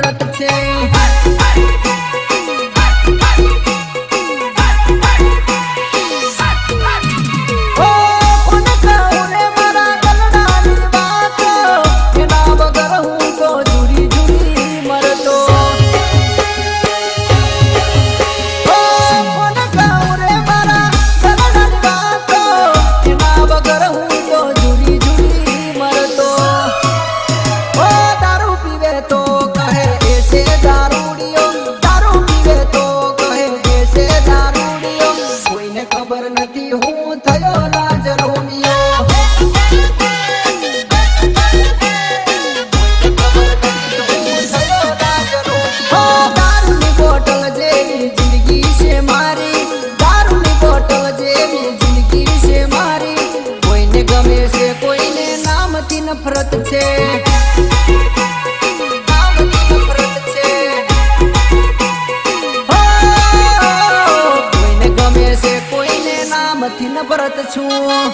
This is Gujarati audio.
រត់ទៅទេ નફરત છે કોઈને ગમે છે કોઈને નામથી નફરત છું